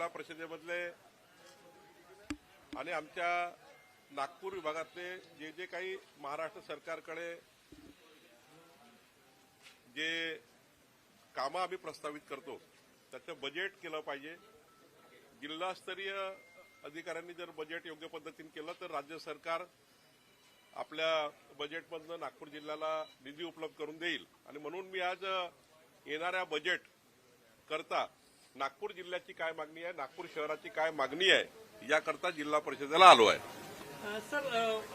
जिल्हा परिषदेमधले आणि आमच्या नागपूर विभागातले जे जे काही महाराष्ट्र सरकारकडे जे कामं आम्ही प्रस्तावित करतो त्याचं बजेट केलं पाहिजे. जिल्हास्तरीय अधिकाऱ्यांनी जर बजेट योग्य पद्धतीने केलं तर राज्य सरकार आपल्या बजेटमधनं नागपूर जिल्ह्याला निधी उपलब्ध करून देईल. आणि म्हणून मी आज येणाऱ्या बजेट करता नागपूर जिल्ह्याची काय मागणी आहे? नागपूर शहराची काय मागणी आहे? याकरता जिल्हा परिषदेला आलो आहे. सर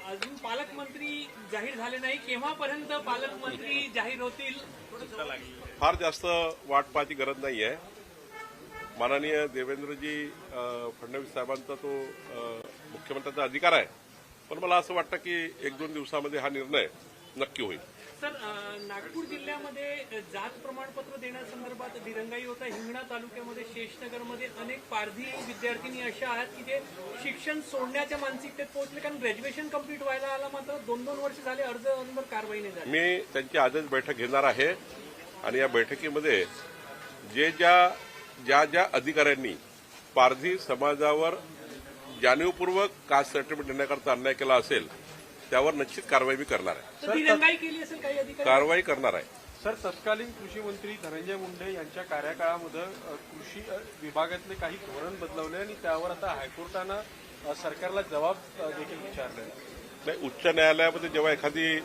अजून पालकमंत्री जाहीर झाले नाही. केव्हापर्यंत पालकमंत्री जाहीर होतील? फार जास्त वाट पाहायची गरज नाही आहे. माननीय देवेंद्रजी फडणवीस साहेबांचा तो मुख्यमंत्र्यांचा अधिकार आहे. पण मला असं वाटतं की एक दोन दिवसामध्ये हा निर्णय नक्की होईल. सर नागपूर जिल्ह्यामध्ये जात प्रमाणपत्र देण्यासंदर्भात दिरंगाई होता. हिंगणा तालुक्यामध्ये शेषनगरमध्ये अनेक पारधी विद्यार्थिनी अशा आहेत की जे शिक्षण सोडण्याच्या मानसिकतेत पोहोचले. कारण ग्रॅज्युएशन कंप्लीट व्हायला आला मात्र दोन दोन वर्ष झाले अर्ज कारवाई नाही झाली. मी त्यांची आजच बैठक घेणार आहे. आणि या बैठकीमध्ये जे ज्या ज्या ज्या अधिकाऱ्यांनी पारधी समाजावर जाणीवपूर्वक कास्ट सर्टिफिकेट देण्याकरता अन्याय केला असेल त्यावर निश्चित कारवाई मी करणार आहे. तर दिरंगाई केली असेल काही अधिकारी? कारवाई करणार आहे. सर तत्कालीन कृषी मंत्री धनंजय मुंडे यांच्या कार्यकाळामध्ये कृषी विभागातले काही धोरण बदलवले आणि त्यावर आता हायकोर्टानं सरकारला जबाब देखील विचारलेला आहे. नाही उच्च न्यायालयामध्ये जेव्हा एखादी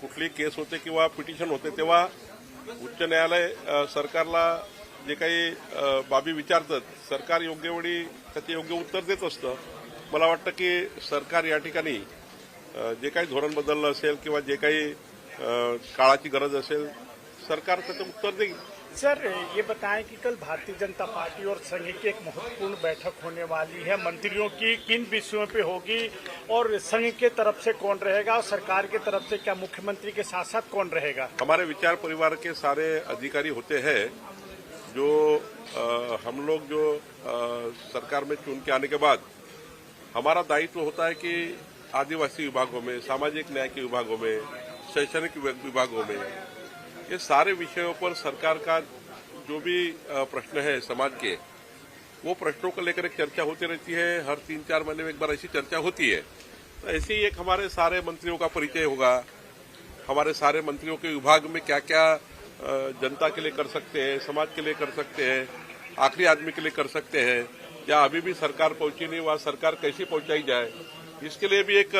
कुठली केस होते किंवा पिटिशन होते तेव्हा उच्च न्यायालय सरकारला जे काही बाबी विचारतात सरकार योग्य वेळी त्याचे योग्य उत्तर देत असतं. मला वाटतं की सरकार या ठिकाणी जे काही धोरण बदललं असेल किंवा जे काही अ, काळाची गरज असेल सरकार त्याचं उत्तर देईल. सर ये बताएँ कि कल भारतीय जनता पार्टी और संघ की एक महत्वपूर्ण बैठक होने वाली है। मंत्रियों की किन विषयों पे होगी और संघ के तरफ़ से कौन रहेगा और सरकार के तरफ़ से क्या मुख्यमंत्री के साथ साथ कौन रहेगा? हमारे विचार परिवार के सारे अधिकारी होते हैं जो अ, हम लोग जो अ, सरकार में चुन के आने के बाद हमारा दायित्व होता है कि आदिवासी विभागों में, सामाजिक न्याय के विभागों में, शैक्षणिक विभागों में, ये सारे विषयों पर सरकार का जो भी प्रश्न है समाज के, वो प्रश्नों को लेकर एक चर्चा होती रहती है। हर तीन चार महीने में एक बार ऐसी चर्चा होती है। तो ऐसे ही एक हमारे सारे मंत्रियों का परिचय होगा। हमारे सारे मंत्रियों के विभाग में क्या क्या जनता के लिए कर सकते हैं, समाज के लिए कर सकते हैं, आखिरी आदमी के लिए कर सकते हैं। या अभी भी सरकार पहुँची नहीं वहाँ सरकार कैसी पहुंचाई जाए? इसके लिए भी एक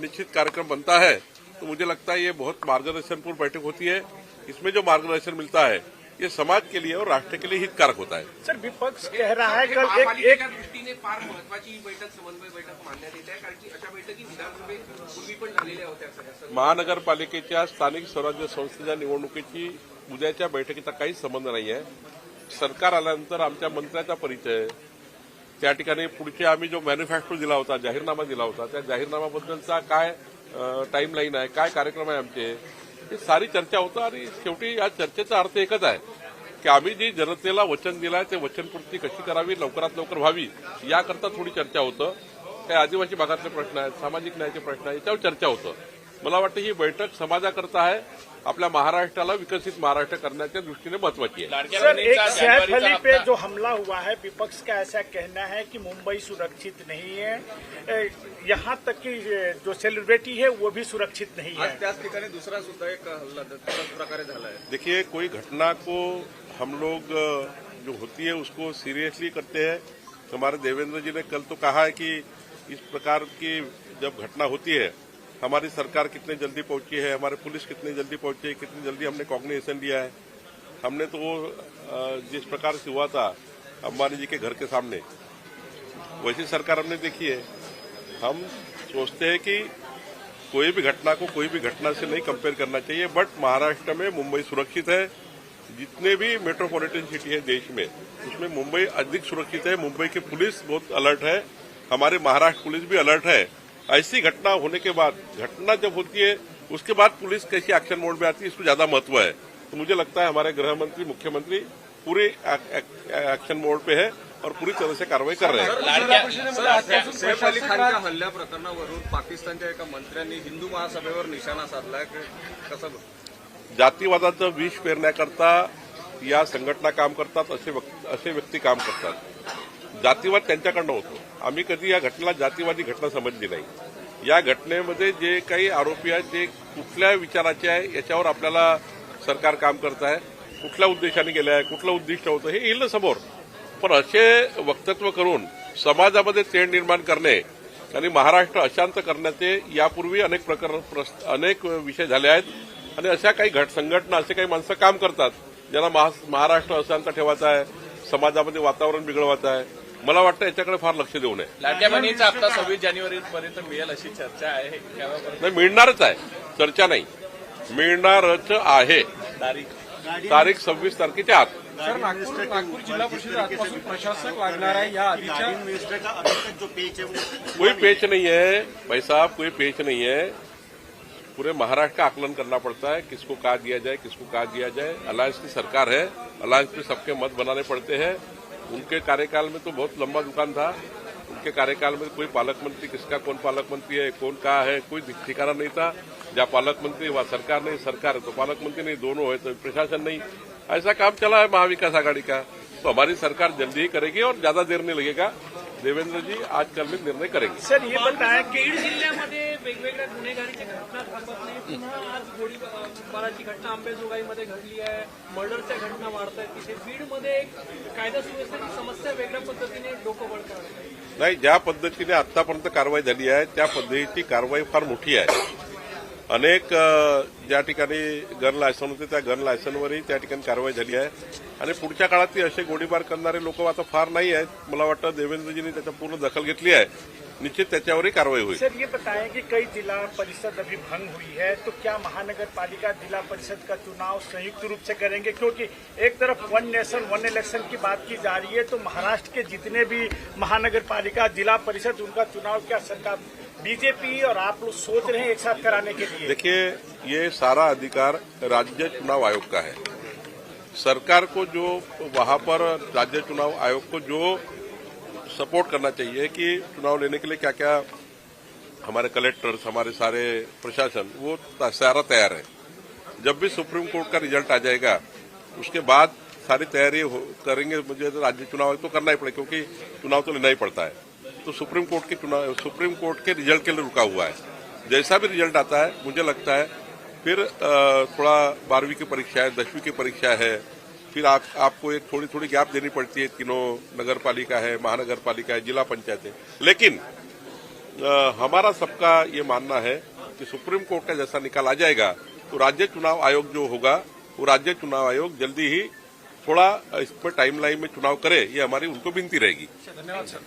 निश्चित कार्यक्रम बनता है। तो मुझे लगता है ये बहुत मार्गदर्शनपूर्ण बैठक होती है। इसमें जो मार्गदर्शन मिलता है ये समाज के लिए और राष्ट्र के लिए हितकारक होता है। सर विपक्ष कह रहा है कल एक एक दृष्टीने फार महत्वाची ही बैठक समन्वय बैठक मानण्यात येत आहे कारण की अशा बैठकी विधानसभे पूर्वी पण झालेल्या होत्या महानगरपालिकेच्या स्थानिक स्वराज्य संस्थेच्या निवडणुकीची उद्याच्या बैठकीचा काहीच संबंध नाही आहे सरकार आल्यानंतर आमच्या मंत्र्याचा परिचय त्या ठिकाणी पुढचे आम्ही जो मॅन्युफॅक्चर दिला होता जाहीरनामा दिला होता त्या जाहीरनामाबद्दलचा काय टाईमलाईन आहे काय कार्यक्रम आहे आमचे ही सारी चर्चा होतं आणि शेवटी या चर्चेचा अर्थ एकच आहे की आम्ही जी जनतेला वचन दिलं आहे ते वचनपूर्ती कशी करावी लवकरात लवकर व्हावी याकरता थोडी चर्चा होतं. काही आदिवासी भागातले प्रश्न आहेत सामाजिक न्यायाचे प्रश्न आहेत याच्यावर चर्चा होतं. मला वाटतं ही बैठक समाजाकरता आहे. आपल्या महाराष्ट्राला विकसित महाराष्ट्र करण्याच्या दृष्टीने महत्वाची आहे. सर एक सैफ अली पे जो हमला हुआ है विपक्ष का ऐसा कहना है कि मुंबई सुरक्षित नहीं है। यहाँ तक कि जो सेलिब्रिटी है वो भी सुरक्षित नहीं है। आज त्याच ठिकाणी दुसरा सुद्धा एक हल्ला प्रकारे झाला आहे. देखिए कोई घटना को हम लोग जो होती है उसको सीरियसली करते हैं। हमारे देवेंद्र जी ने कल तो कहा है कि इस प्रकार की जब घटना होती है हमारी सरकार कितने जल्दी पहुँची है, हमारे पुलिस कितनी जल्दी पहुँची है, कितनी जल्दी हमने कॉग्निजेशन लिया है। हमने तो वो जिस प्रकार से हुआ था, अंबानी जी के घर के सामने, वैसी सरकार हमने देखी है। हम सोचते हैं कि कोई भी घटना को कोई भी घटना से नहीं कंपेयर करना चाहिए बट महाराष्ट्र में मुंबई सुरक्षित है। जितने भी मेट्रोपॉलिटन सिटी है देश में, उसमें मुंबई अधिक सुरक्षित है। मुंबई की पुलिस बहुत अलर्ट है। हमारे महाराष्ट्र पुलिस भी अलर्ट है। ऐसी घटना होने के बाद घटना जब होती है उसके बाद पुलिस कैसी एक्शन मोड में आती है इसको ज़्यादा महत्व है। तो मुझे लगता है हमारे गृह मंत्री मुख्यमंत्री पूरे एक- एक- एक्शन मोड पे है और पूरी तरह से कार्रवाई कर रहे हैं। सैफ अली खानच्या हल्ल्या प्रकरणावरून पाकिस्तानच्या एका मंत्र्यांनी हिंदू महासभेवर निशाणा साधलाय कसं जातीवादाचं विष पेरण्याकरता या संघटना काम करतात असे असे व्यक्ती काम करतात. जातीवाद त्यांच्याकडनं होतो. आम्ही कधी या घटनेला जातीवादी घटना समजली नाही. या घटनेमध्ये जे काही आरोपी आहेत ते कुठल्या विचाराचे आहे याच्यावर आपल्याला सरकार काम करत आहे कुठल्या उद्देशाने गेलं आहे कुठलं उद्दिष्ट होतं हे येईल ना समोर. पण असे वक्तव्य करून समाजामध्ये तेढ निर्माण करणे आणि महाराष्ट्र अशांत करण्याचे यापूर्वी अनेक प्रकार अनेक विषय झाले आहेत आणि अशा काही घट संघटना असे काही माणसं काम करतात ज्यांना महाराष्ट्र अशांत ठेवायचा आहे समाजामध्ये वातावरण बिघडवायचं आहे. मला वाटतं याच्याकडे फार लक्ष देऊ नये. लाडक्या बहिणीचा हप्ता सव्वीस जानेवारी पर्यंत मिळेल अशी चर्चा आहे. नाही मिळणारच आहे. चर्चा नाही. मिळणारच आहे. तारीख. तारीख सव्वीस तारखेच्या आत. सर नागपूर नागपूर जिल्हा परिषद आजपासून प्रशासक लागणार आहे. या आधीच्या जो पेच कोई पेच नहीं है भाई साहब कोई पेच नहीं है पूरे महाराष्ट्र का आकलन करना पड़ता है? किसको कहा दिया जाए किसको कहा दिया जाए? अलायंस की सरकार है. अलायंस में सबके मत बनाने पड़ते हैं. उनके कार्यकाल में तो बहुत लंबा दुकान था। उनके कार्यकाल में कोई पालक मंत्री, किसका, कौन पालक मंत्री है, कौन कहा है, कोई ठिकाना नहीं था। जहाँ पालक मंत्री वहाँ सरकार नहीं, सरकार है तो पालक मंत्री नहीं, दोनों है तो प्रशासन नहीं। ऐसा काम चला है महाविकास आघाड़ी का। तो हमारी सरकार जल्दी ही करेगी और ज़्यादा देर नहीं लगेगा। देवेंद्र जी आज कल में निर्णय करेंगे. सर ये बताएं कि बीड जिल्ह्यामध्ये वेगवेगळ्या गुन्हेगारीच्या घटना थांबत नाही. पुन्हा आज गोळीबाराची घटना अंबेजोगाईमध्ये घडली आहे. मर्डरच्या घटना वाढत आहेत. तिथे बीडमध्ये एक कायदा सुव्यवस्थेची समस्या वेगळ्या पद्धतीने डोकं आहे. नाही ज्या पद्धतीने आतापर्यंत कारवाई झाली आहे त्या पद्धतीची कारवाई फार मोठी आहे. अनेक ज्या ठिकाणी गन लायसन होते त्या गन लायसनवरही त्या ठिकाणी कारवाई झाली आहे. आणि पुढच्या काळात ती असे गोळीबार करणारे लोक आता फार नाही आहेत. मला वाटतं देवेंद्रजींनी त्याच्या पूर्ण दखल घेतली आहे. निश्चित त्याच्यावरही कारवाई होईल. सर ये बताएं कि कई जिला परिषद अभी भंग हुई है तो क्या महानगर पालिका जिला परिषद का चुनाव संयुक्त रूप से करेंगे? क्योंकि एक तरफ वन नेशन वन इलेक्शन की बात की जा रही है तो महाराष्ट्र के जितने भी महानगर पालिका जिला परिषद उनका चुनाव क्या सरकार बीजेपी और आप लोग सोच रहे हैं एक साथ कराने के लिए? देखिए, ये सारा अधिकार राज्य चुनाव आयोग का है। सरकार को जो वहाँ पर राज्य चुनाव आयोग को जो सपोर्ट करना चाहिए कि चुनाव लेने के लिए क्या क्या हमारे कलेक्टर्स, हमारे सारे प्रशासन, वो सारा तैयार है। जब भी सुप्रीम कोर्ट का रिज़ल्ट आ जाएगा, उसके बाद सारी तैयारी करेंगे, मुझे तो राज्य चुनाव तो करना ही पड़ेगा, क्योंकि चुनाव तो लेना ही पड़ता है। तो सुप्रीम कोर्ट के चुनाव सुप्रीम कोर्ट के रिज़ल्ट के लिए रुका हुआ है। जैसा भी रिज़ल्ट आता है मुझे लगता है फिर थोड़ा बारहवीं की परीक्षा है दसवीं की परीक्षा है फिर आप आपको एक थोड़ी थोड़ी गैप देनी पड़ती है तीनों नगर पालिका है महानगर पालिका है जिला पंचायत लेकिन अ, हमारा सबका ये मानना है कि सुप्रीम कोर्ट का जैसा निकाल आ जाएगा तो राज्य चुनाव आयोग जो होगा वो राज्य चुनाव आयोग जल्दी ही थोड़ा इस पर टाइमलाइन में चुनाव करे ये हमारी उनको विनती रहेगी। धन्यवाद सर।